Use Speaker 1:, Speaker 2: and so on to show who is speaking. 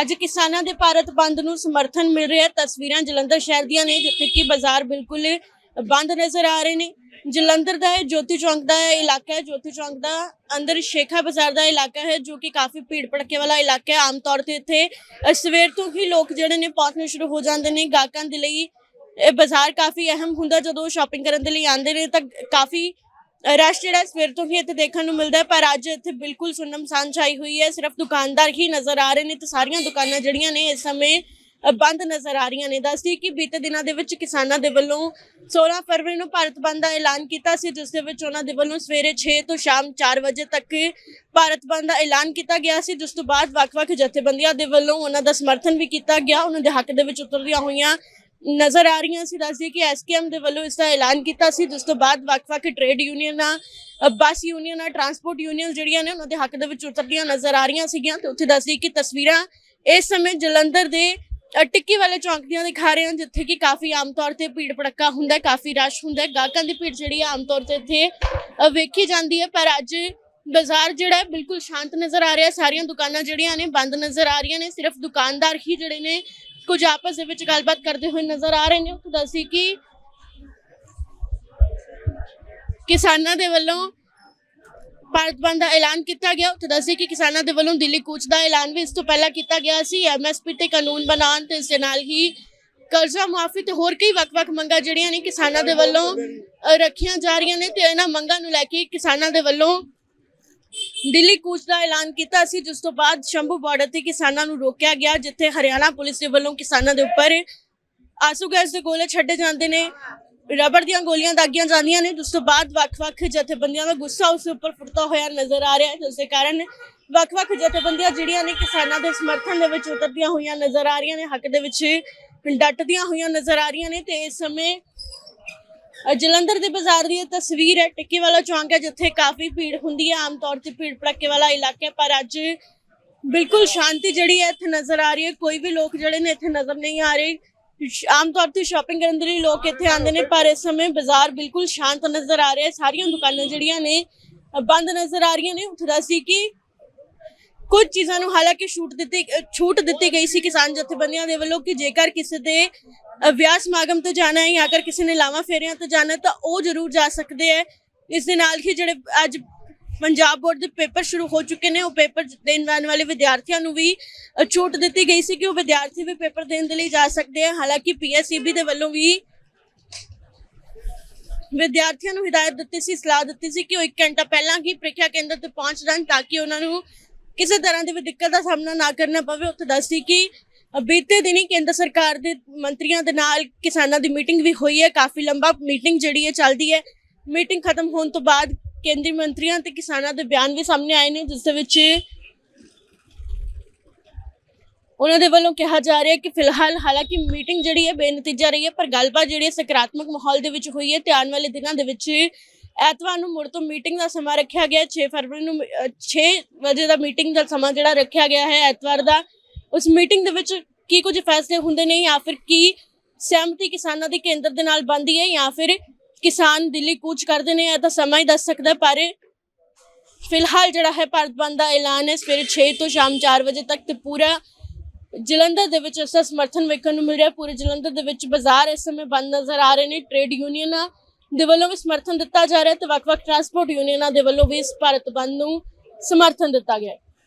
Speaker 1: ਅੱਜ ਕਿਸਾਨਾਂ ਦੇ ਭਾਰਤ ਬੰਦ ਨੂੰ ਸਮਰਥਨ ਮਿਲ ਰਿਹਾ ਤਸਵੀਰਾਂ ਜਲੰਧਰ ਸ਼ਹਿਰ ਦੀਆਂ ਨੇ, ਜਿੱਥੇ ਕਿ ਬਾਜ਼ਾਰ ਬਿਲਕੁਲ ਬੰਦ ਨਜ਼ਰ ਆ ਰਹੇ ਨੇ। ਜਲੰਧਰ ਦਾ ਇਹ ਜੋਤੀ ਚੌਂਕ ਦਾ ਇਹ ਇਲਾਕਾ ਹੈ। ਜੋਤੀ ਚੌਂਕ ਦਾ ਅੰਦਰ ਸ਼ੇਖਾ ਬਾਜ਼ਾਰ ਦਾ ਇਲਾਕਾ ਹੈ, ਜੋ ਕਿ ਕਾਫੀ ਭੀੜ ਭੜਕੇ ਵਾਲਾ ਇਲਾਕਾ ਹੈ। ਆਮ ਤੌਰ ਤੇ ਇੱਥੇ ਸਵੇਰ ਤੋਂ ਹੀ ਲੋਕ ਜਿਹੜੇ ਨੇ ਪਹੁੰਚਣੇ ਸ਼ੁਰੂ ਹੋ ਜਾਂਦੇ ਨੇ। ਗਾਹਕਾਂ ਦੇ ਲਈ ਇਹ ਬਾਜ਼ਾਰ ਕਾਫੀ ਅਹਿਮ ਹੁੰਦਾ। ਜਦੋਂ ਸ਼ਾਪਿੰਗ ਕਰਨ ਦੇ ਲਈ ਆਉਂਦੇ ਨੇ ਤਾਂ ਕਾਫੀ ਰਸ਼ ਜਿਹੜਾ ਸਵੇਰ ਤੋਂ ਹੀ ਇੱਥੇ ਦੇਖਣ ਨੂੰ ਮਿਲਦਾ ਹੈ, ਪਰ ਅੱਜ ਇੱਥੇ ਬਿਲਕੁਲ ਸੁੰਨਮਸਾਨ ਛਾਈ ਹੋਈ ਹੈ। ਸਿਰਫ ਦੁਕਾਨਦਾਰ ਹੀ ਨਜ਼ਰ ਆ ਰਹੇ ਨੇ, ਤੇ ਸਾਰੀਆਂ ਦੁਕਾਨਾਂ ਜਿਹੜੀਆਂ ਨੇ ਇਸ ਸਮੇਂ ਬੰਦ ਨਜ਼ਰ ਆ ਰਹੀਆਂ ਨੇ। ਦੱਸਦੀ ਕਿ ਬੀਤੇ ਦਿਨਾਂ ਦੇ ਵਿੱਚ ਕਿਸਾਨਾਂ ਦੇ ਵੱਲੋਂ 16 ਫਰਵਰੀ ਨੂੰ ਭਾਰਤ ਬੰਦ ਦਾ ਐਲਾਨ ਕੀਤਾ ਸੀ, ਜਿਸ ਦੇ ਵਿੱਚ ਉਹਨਾਂ ਦੇ ਵੱਲੋਂ ਸਵੇਰੇ 6 ਤੋਂ ਸ਼ਾਮ 4 ਵਜੇ ਤੱਕ ਭਾਰਤ ਬੰਦ ਦਾ ਐਲਾਨ ਕੀਤਾ ਗਿਆ ਸੀ, ਜਿਸ ਤੋਂ ਬਾਅਦ ਵੱਖ-ਵੱਖ ਜਥੇਬੰਦੀਆਂ ਦੇ ਵੱਲੋਂ ਉਹਨਾਂ ਦਾ ਸਮਰਥਨ ਵੀ ਕੀਤਾ ਗਿਆ। ਉਹਨਾਂ ਦੇ ਹੱਕ ਦੇ ਵਿੱਚ ਉਤਰਦੀਆਂ ਹੋਈਆਂ ਨਜ਼ਰ ਆ ਰਹੀਆਂ ਸੀ, ਦੱਸਦੀ ਕਿ ਐਸਕੇਐਮ ਦੇ ਵੱਲੋਂ ਇਸ ਦਾ ਐਲਾਨ ਕੀਤਾ ਸੀ। ਜਿਸ ਤੋਂ ਬਾਅਦ ਵੱਖ-ਵੱਖ ਟ੍ਰੇਡ ਯੂਨੀਅਨਾਂ ਬੱਸ ਯੂਨੀਅਨਾਂ ਟਰਾਂਸਪੋਰਟ ਯੂਨੀਅਨ ਜਿਹੜੀਆਂ ਨੇ, ਉਹਨਾਂ ਦੇ ਹੱਕ ਦੇ ਵਿੱਚ ਉਤਰਦੀਆਂ ਨਜ਼ਰ ਆ ਰਹੀਆਂ ਸੀਗੀਆਂ ਤੇ ਉੱਥੇ ਦੱਸਦੀ ਕਿ ਤਸਵੀਰਾਂ ਇਸ ਸਮੇਂ ਜਲੰਧਰ ਦੇ ਟਿੱਕੀ ਵਾਲੇ ਚੌਂਕ ਦੀਆਂ ਦਿਖਾ ਰਹੇ ਹਾਂ, ਜਿੱਥੇ ਕਿ ਕਾਫੀ ਆਮ ਤੌਰ ਤੇ ਭੀੜ ਭੜੱਕਾ ਹੁੰਦਾ ਹੈ, ਕਾਫੀ ਰਸ਼ ਹੁੰਦਾ ਹੈ। ਗਾਹਕਾਂ ਦੀ ਭੀੜ ਜਿਹੜੀ ਹੈ ਆਮ ਤੌਰ ਤੇ ਇੱਥੇ ਵੇਖੀ ਜਾਂਦੀ ਹੈ। ਪਰ ਅੱਜ ਬਾਜ਼ਾਰ ਜਿਹੜਾ ਬਿਲਕੁਲ ਸ਼ਾਂਤ ਨਜ਼ਰ ਆ ਰਿਹਾ ਸਾਰੀਆਂ ਦੁਕਾਨਾਂ ਜਿਹੜੀਆਂ ਨੇ, ਬੰਦ ਨਜ਼ਰ ਆ ਰਹੀਆਂ ਨੇ। ਸਿਰਫ ਦੁਕਾਨਦਾਰ ਹੀ ਜਿਹੜੇ ਨੇ ਕੁਝ ਆਪਸ ਦੇ ਵਿੱਚ ਗੱਲਬਾਤ ਕਰਦੇ ਹੋਏ ਨਜ਼ਰ ਆ ਰਹੇ ਨੇ, ਉਹ ਦੱਸੀ ਕਿ ਕਿਸਾਨਾਂ ਦੇ ਵੱਲੋਂ ਭਾਰਤ ਬੰਦ ਦਾ ਐਲਾਨ ਕੀਤਾ ਗਿਆ। ਉੱਥੇ ਦੱਸੀ ਕਿ ਕਿਸਾਨਾਂ ਦੇ ਵੱਲੋਂ ਦਿੱਲੀ ਕੂਚ ਦਾ ਐਲਾਨ ਵੀ ਇਸ ਤੋਂ ਪਹਿਲਾਂ ਕੀਤਾ ਗਿਆ ਸੀ। ਐਮਐਸਪੀ ਤੇ ਕਾਨੂੰਨ ਬਣਾਉਣ ਤੇ ਇਸ ਦੇ ਨਾਲ ਹੀ ਕਰਜ਼ਾ ਮੁਆਫੀ ਤੇ ਹੋਰ ਕਈ ਵੱਖ-ਵੱਖ ਮੰਗਾਂ ਜਿਹੜੀਆਂ ਨੇ ਕਿਸਾਨਾਂ ਦੇ ਵੱਲੋਂ ਰੱਖੀਆਂ ਜਾ ਰਹੀਆਂ ਨੇ ਤੇ ਇਹਨਾਂ ਮੰਗਾਂ ਨੂੰ ਲੈ ਕੇ ਕਿਸਾਨਾਂ ਦੇ ਵੱਲੋਂ ਦਿੱਲੀ ਕੂਚ ਦਾ ਐਲਾਨ ਕੀਤਾ ਸੀ, ਜਿਸ ਤੋਂ ਬਾਅਦ ਸ਼ੰਭੂ ਬਾਰਡਰ ਤੇ ਕਿਸਾਨਾਂ ਨੂੰ ਰੋਕਿਆ ਗਿਆ, ਜਿੱਥੇ ਹਰਿਆਣਾ ਪੁਲਿਸ ਦੇ ਵੱਲੋਂ ਕਿਸਾਨਾਂ ਦੇ ਉੱਪਰ ਆਸੂ ਗੈਸ ਦੇ ਗੋਲੇ ਛੱਡੇ ਜਾਂਦੇ ਨੇ, ਰਬੜ ਦੀਆਂ ਗੋਲੀਆਂ ਦਾਗੀਆਂ ਜਾਂਦੀਆਂ ਨੇ, ਜਿਸ ਤੋਂ ਬਾਅਦ ਵੱਖ-ਵੱਖ ਜਥੇਬੰਦੀਆਂ ਦਾ ਗੁੱਸਾ ਉਸ ਉੱਪਰ ਫੁੱਟਦਾ ਹੋਇਆ ਨਜ਼ਰ ਆ ਰਿਹਾ ਹੈ, ਜਿਸ ਦੇ ਕਾਰਨ ਵੱਖ-ਵੱਖ ਜਥੇਬੰਦੀਆਂ ਜਿਹੜੀਆਂ ਨੇ ਕਿਸਾਨਾਂ ਦੇ ਸਮਰਥਨ ਦੇ ਵਿੱਚ ਉਤਰਦੀਆਂ ਹੋਈਆਂ ਨਜ਼ਰ ਆ ਰਹੀਆਂ ਨੇ, ਹੱਕ ਦੇ ਵਿੱਚ ਡਟਦੀਆਂ ਹੋਈਆਂ ਨਜ਼ਰ ਆ ਰਹੀਆਂ ਨੇ, ਤੇ ਇਸ ਸਮੇਂ ਜਲੰਧਰ ਦੇ ਬਾਜ਼ਾਰ ਦੀ ਇਹ ਤਸਵੀਰ ਹੈ, ਟਿੱਕੀ ਵਾਲਾ ਚੌਂਕ ਹੈ, ਜਿੱਥੇ ਕਾਫੀ ਭੀੜ ਹੁੰਦੀ ਹੈ, ਆਮ ਤੌਰ ਤੇ ਭੀੜ ਭੜੱਕੇ ਵਾਲਾ ਇਲਾਕਾ ਹੈ, ਪਰ ਅੱਜ ਬਿਲਕੁਲ ਸ਼ਾਂਤੀ ਜਿਹੜੀ ਹੈ, ਇੱਥੇ ਨਜ਼ਰ ਆ ਰਹੀ ਹੈ। ਕੋਈ ਵੀ ਲੋਕ ਜਿਹੜੇ ਨੇ ਇੱਥੇ ਨਜ਼ਰ ਨਹੀਂ ਆ ਰਹੇ। ਸ਼- ਆਮ ਤੌਰ ਤੇ ਸ਼ਾਪਿੰਗ ਕਰਨ ਦੇ ਲਈ ਲੋਕ ਇੱਥੇ ਆਉਂਦੇ ਨੇ, ਪਰ ਇਸ ਸਮੇਂ ਬਾਜ਼ਾਰ ਬਿਲਕੁਲ ਸ਼ਾਂਤ ਨਜ਼ਰ ਆ ਰਿਹਾ ਹੈ। ਸਾਰੀਆਂ ਦੁਕਾਨਾਂ ਜਿਹੜੀਆਂ ਨੇ, ਬੰਦ ਨਜ਼ਰ ਆ ਰਹੀਆਂ ਨੇ। ਉੱਥੇ ਸੀ ਕਿ ਕੁਝ ਚੀਜ਼ਾਂ ਨੂੰ ਹਾਲਾਂਕਿ ਛੂਟ ਦਿੱਤੀ ਛੂਟ ਦਿੱਤੀ ਗਈ ਸੀ ਕਿਸਾਨ ਜਥੇਬੰਦੀਆਂ ਦੇ ਵੱਲੋਂ ਕਿ ਜੇਕਰ ਕਿਸੇ ਦੇ ਵਿਆਹ ਸਮਾਗਮ ਤੇ ਜਾਣਾ ਹੈ ਜਾਂ ਅਗਰ ਕਿਸੇ ਨੇ ਲਾਵਾਂ ਫੇਰਿਆਂ ਤੇ ਜਾਣਾ ਤਾਂ ਉਹ ਜ਼ਰੂਰ ਜਾ ਸਕਦੇ ਹੈ। ਇਸ ਦੇ ਨਾਲ ਹੀ ਜਿਹੜੇ ਅੱਜ ਪੰਜਾਬ ਬੋਰਡ ਦੇ ਪੇਪਰ ਸ਼ੁਰੂ ਹੋ ਚੁੱਕੇ ਨੇ, ਉਹ ਪੇਪਰ ਦੇਣ ਜਾਣ ਵਾਲੇ ਵਿਦਿਆਰਥੀਆਂ ਨੂੰ ਵੀ ਛੂਟ ਦਿੱਤੀ ਗਈ ਸੀ ਕਿ ਉਹ ਵਿਦਿਆਰਥੀ ਵੀ ਪੇਪਰ ਦੇਣ ਦੇ ਲਈ ਜਾ ਸਕਦੇ ਆ ਹਾਲਾਂਕਿ ਪੀਐਸਸੀਬੀ ਦੇ ਵੱਲੋਂ ਵੀ ਵਿਦਿਆਰਥੀਆਂ ਨੂੰ ਹਿਦਾਇਤ ਦਿੱਤੀ ਸੀ, ਸਲਾਹ ਦਿੱਤੀ ਸੀ ਕਿ ਉਹ 1 ਘੰਟਾ ਪਹਿਲਾਂ ਹੀ ਪ੍ਰੀਖਿਆ ਕੇਂਦਰ ਤੇ ਪਹੁੰਚ ਜਾਣ ਤਾਂ ਕਿ ਉਹਨਾਂ ਨੂੰ ਕਿਸੇ ਤਰ੍ਹਾਂ ਦੀ ਵੀ ਦਿੱਕਤ ਦਾ ਸਾਹਮਣਾ ਨਾ ਕਰਨਾ ਪਵੇ, ਉੱਥੇ ਦੱਸਦੀ ਕਿ ਬੀਤੇ ਦਿਨੀ ਕੇਂਦਰ ਸਰਕਾਰ ਦੇ ਮੰਤਰੀਆਂ ਦੇ ਨਾਲ ਕਿਸਾਨਾਂ ਦੀ ਮੀਟਿੰਗ ਵੀ ਹੋਈ ਹੈ, ਕਾਫੀ ਲੰਬਾ ਮੀਟਿੰਗ ਜਿਹੜੀ ਹੈ ਚੱਲਦੀ ਹੈ। ਮੀਟਿੰਗ ਖਤਮ ਹੋਣ ਤੋਂ ਬਾਅਦ ਕੇਂਦਰੀ ਮੰਤਰੀਆਂ ਤੇ ਕਿਸਾਨਾਂ ਦੇ ਬਿਆਨ ਵੀ ਸਾਹਮਣੇ ਆਏ ਨੇ, ਜਿਸ ਦੇ ਵਿੱਚ ਉਹਨਾਂ ਦੇ ਵੱਲੋਂ ਕਿਹਾ ਜਾ ਰਿਹਾ ਕਿ ਫਿਲਹਾਲ ਹਾਲਾਂਕਿ ਮੀਟਿੰਗ ਜਿਹੜੀ ਹੈ ਬੇਨਤੀਜਾ ਰਹੀ ਹੈ, ਪਰ ਗੱਲਬਾਤ ਜਿਹੜੀ ਹੈ ਸਕਾਰਾਤਮਕ ਮਾਹੌਲ ਦੇ ਵਿੱਚ ਹੋਈ ਹੈ। ਤੇ ਆਉਣ ਵਾਲੇ ਦਿਨਾਂ ਦੇ ਵਿੱਚ ਐਤਵਾਰ ਨੂੰ ਮੁੜ ਤੋਂ ਮੀਟਿੰਗ ਦਾ ਸਮਾਂ ਰੱਖਿਆ ਗਿਆ ਹੈ 6 ਫਰਵਰੀ ਨੂੰ 6 ਵਜੇ ਦਾ ਮੀਟਿੰਗ ਦਾ ਸਮਾਂ ਜਿਹੜਾ ਰੱਖਿਆ ਗਿਆ ਹੈ ਐਤਵਾਰ ਦਾ। ਉਸ ਮੀਟਿੰਗ ਦੇ ਵਿੱਚ ਕੀ ਕੁਝ ਫੈਸਲੇ ਹੁੰਦੇ ਨੇ ਜਾਂ ਫਿਰ ਕੀ ਸਹਿਮਤੀ ਕਿਸਾਨਾਂ ਦੀ ਕੇਂਦਰ ਦੇ ਨਾਲ ਬਣਦੀ ਹੈ ਜਾਂ ਫਿਰ ਕਿਸਾਨ ਦਿੱਲੀ ਕੂਚ ਕਰਦੇ ਨੇ, ਇਹ ਤਾਂ ਸਮਾਂ ਹੀ ਦੱਸ ਸਕਦਾ, ਪਰ ਫਿਲਹਾਲ ਜਿਹੜਾ ਹੈ ਭਾਰਤ ਬੰਦ ਦਾ ਐਲਾਨ ਹੈ। ਸਵੇਰੇ 6 ਤੋਂ ਸ਼ਾਮ 4 ਵਜੇ ਤੱਕ ਤੇ ਪੂਰਾ ਜਲੰਧਰ ਦੇ ਵਿੱਚ ਇਸ ਸਮਰਥਨ ਵੇਖਣ ਨੂੰ ਮਿਲ ਰਿਹਾ ਪੂਰੇ ਜਲੰਧਰ ਦੇ ਵਿੱਚ ਬਾਜ਼ਾਰ ਇਸ ਸਮੇਂ ਬੰਦ ਨਜ਼ਰ ਆ ਰਹੇ ਨੇ। ਟ੍ਰੇਡ ਯੂਨੀਅਨਾਂ ਦੇ ਵੱਲੋਂ ਵੀ ਸਮਰਥਨ ਦਿੱਤਾ ਜਾ ਰਿਹਾ ਤੇ ਵੱਖ-ਵੱਖ ਟਰਾਂਸਪੋਰਟ ਯੂਨੀਅਨਾਂ ਦੇ ਵੱਲੋਂ ਵੀ ਇਸ ਭਾਰਤ ਬੰਦ ਨੂੰ ਸਮਰਥਨ ਦਿੱਤਾ ਗਿਆ ਹੈ।